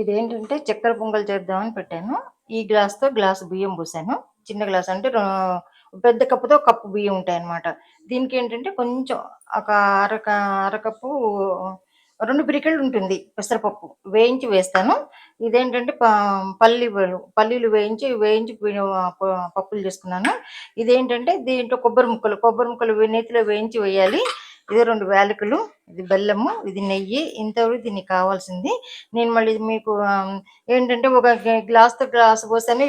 ఇదేంటంటే చక్కెర పొంగల్ చేద్దామని పెట్టాను. ఈ గ్లాస్తో గ్లాస్ బియ్యం పోసాను. చిన్న గ్లాస్ అంటే పెద్ద కప్పుతో కప్పు బియ్యం ఉంటాయి అన్నమాట దీనికి ఏంటంటే కొంచెం ఒక అరక అరకప్పు అర కప్పు రెండు పిరికెళ్ళు ఉంటుంది పెసరపప్పు వేయించి వేస్తాను. ఇదేంటంటే పల్లి పల్లీలు వేయించి వేయించి పప్పులు చేసుకున్నాను. ఇదేంటంటే దీంట్లో కొబ్బరి ముక్కలు కొబ్బరి ముక్కలు నేతిలో వేయించి వేయాలి. ఇది రెండు వేలకులు. ఇది బెల్లము ఇది నెయ్యి. ఇంతవరకు దీనికి కావాల్సింది. నేను మళ్ళీ ఇది మీకు ఏంటంటే ఒక గ్లాస్తో గ్లాస్ పోస్తాను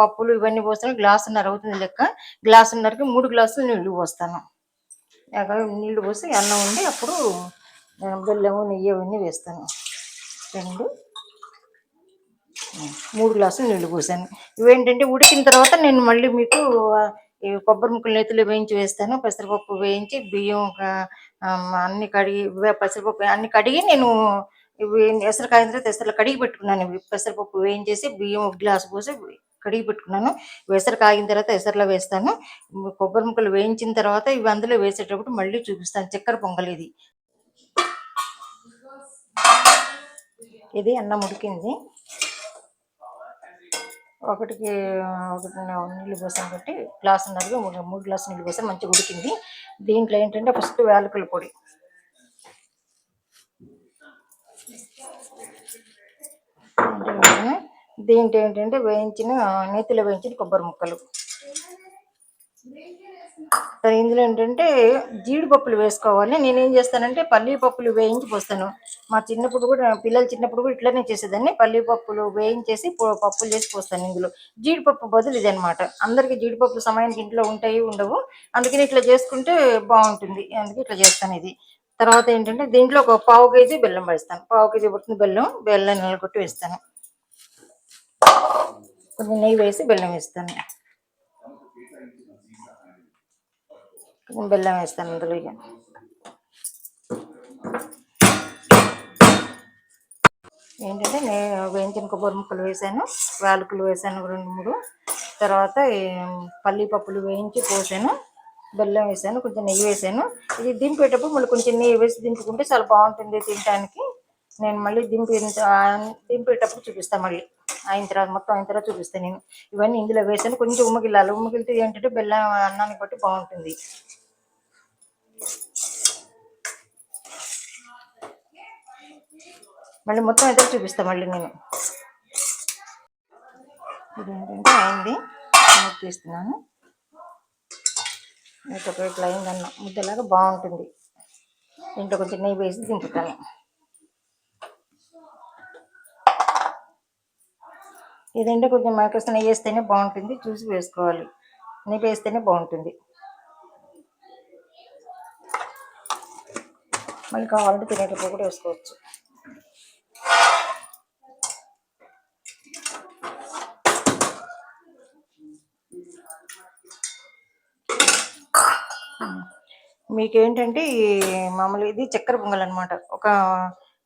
పప్పులు ఇవన్నీ పోస్తాను గ్లాసున్నర అవుతుంది లెక్క. గ్లాసున్నరకి మూడు గ్లాసులు నీళ్ళు పోస్తాను. నీళ్ళు పోసి అన్నం ఉండి అప్పుడు బెల్లము నెయ్యి అవన్నీ వేస్తాను. రెండు. మూడు గ్లాసులు నీళ్ళు పోసాను. ఇవేంటంటే ఉడికిన తర్వాత నేను మళ్ళీ మీకు ఇవి కొబ్బరి ముక్కలు నేతిలో వేయించి వేస్తాను పెసరపప్పు వేయించి బియ్యం అన్ని కడిగి పెసరపప్పు అన్ని కడిగి నేను ఇవి ఎసరు కాగిన తర్వాత ఎసరు కడిగి పెట్టుకున్నాను. ఇవి పెసరపప్పు వేయించేసి బియ్యం ఒక గ్లాస్ పోసి కడిగి పెట్టుకున్నాను. ఎసరు కాగిన తర్వాత ఎసరులో వేస్తాను. కొబ్బరి ముక్కలు వేయించిన తర్వాత ఇవి అందులో వేసేటప్పుడు మళ్ళీ చూపిస్తాను. చక్కెర పొంగల్ ఇది. ఇది అన్నం ఉడికింది. ఒకటికి ఒకటి నీళ్ళు పోసాను కాబట్టి గ్లాస్ ఉన్నది మూడు మూడు గ్లాసు నీళ్ళు పోసాను. మంచిగా ఉడికింది. దీంట్లో ఏంటంటే ఫస్ట్ వేలకల పొడి. దీంట్లో ఏంటంటే వేయించిన నేతిలో వేయించిన కొబ్బరి ముక్కలు. ఇందులో ఏంటంటే జీడిపప్పులు వేసుకోవాలి. నేనేం చేస్తానంటే పల్లీ పప్పులు వేయించి పోస్తాను. మా చిన్నప్పుడు కూడా పిల్లలు చిన్నప్పుడు కూడా ఇట్లనే చేసేదాన్ని. పల్లీ పప్పులు వేయించేసి పప్పులు చేసి పోస్తాను ఇందులో. జీడిపప్పు బదులు ఇది అందరికీ అందరికి జీడిపప్పులు సమయానికి ఇంట్లో ఉంటాయి ఉండవు. అందుకని ఇట్లా చేసుకుంటే బాగుంటుంది. అందుకే ఇట్లా చేస్తాను ఇది. తర్వాత ఏంటంటే దీంట్లో ఒక పావు కేజీ బెల్లం వేస్తాను. పావు కేజీ పడుతుంది బెల్లం బెల్లం నిలగొట్టి వేస్తాను. కొంచెం నెయ్యి వేసి బెల్లం వేస్తాను. బెల్లం వేస్తాను అందులో ఇక. ఏంటంటే నేను వేయించిన కొబ్బరి ముక్కలు వేసాను యాలకులు వేసాను రెండు మూడు. తర్వాత పల్లిపప్పులు వేయించి పోసాను బెల్లం వేసాను కొంచెం నెయ్యి వేసాను. ఇది దింపేటప్పుడు మళ్ళీ కొంచెం నెయ్యి వేసి దింపుకుంటే చాలా బాగుంటుంది తినడానికి నేను మళ్ళీ దింపి దింపేటప్పుడు చూపిస్తాను మళ్ళీ. అయిన తర్వాత మొత్తం అయిన తర్వాత చూపిస్తాను నేను. ఇవన్నీ ఇందులో వేసాను. కొంచెం ఉమ్మగిల్లాలి. ఉమ్మగిలితే ఏంటంటే బెల్లం అన్నానికి బట్టి బాగుంటుంది. మళ్ళీ మొత్తం అయితే చూపిస్తాను మళ్ళీ నేను. ఇది ఏంటంటే అయింది. మూత తీస్తున్నాను ఇట్లా ఇట్లా అయిందన్న. ముద్దలాగా బాగుంటుంది. ఇంట్లో కొంచెం నెయ్యి వేసి దింపుతాను ఇదంటే కొంచెం మనకోసం నెయ్యి వేస్తేనే బాగుంటుంది. చూసి వేసుకోవాలి. నెయ్యి వేస్తేనే బాగుంటుంది. మళ్ళీ కావాలంటే తినేటప్పుడు కూడా వేసుకోవచ్చు. మీకేంటంటే ఈ మామూలు ఇది చక్కెర పొంగల్ అనమాట ఒక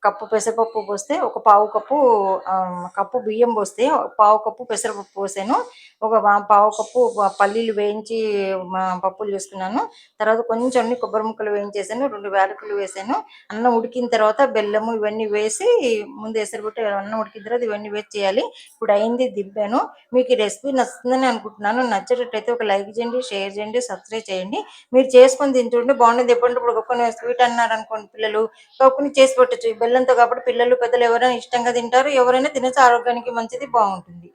కప్పు పెసరపప్పు పోస్తే ఒక పావు కప్పు కప్పు బియ్యం పోస్తే పావు కప్పు పెసరపప్పు పోసాను. ఒక వా- పావు కప్పు పల్లీలు వేయించి పప్పులు చేసుకున్నాను. తర్వాత కొంచెం అన్ని కొబ్బరి ముక్కలు వేయించేసాను రెండు వేలకులు వేసాను. అన్నం ఉడికిన తర్వాత బెల్లము ఇవన్నీ వేసి ముందు ఎసరబెట్టి అన్నం ఉడికిన తర్వాత ఇవన్నీ వేసి చేయాలి. ఇప్పుడు అయింది దింపాను. మీకు ఈ రెసిపీ నచ్చుతుందని అనుకుంటున్నాను. నచ్చేటట్టయితే ఒక లైక్ చేయండి షేర్ చేయండి సబ్స్క్రైబ్ చేయండి. మీరు చేసుకొని తిని చూడండి బాగుంటుంది ఎప్పుడు ఇప్పుడు ఒక్కొక్క స్వీట్ అన్నారు అనుకోండి పిల్లలు. ఒక్కొని చేసి పెట్టచ్చు. బెల్లంతో కాబట్టి పిల్లలు పెద్దలు ఎవరైనా ఇష్టంగా తింటారు. ఎవరైనా తినచ్చు. ఆరోగ్యానికి మంచిది బాగుంటుంది.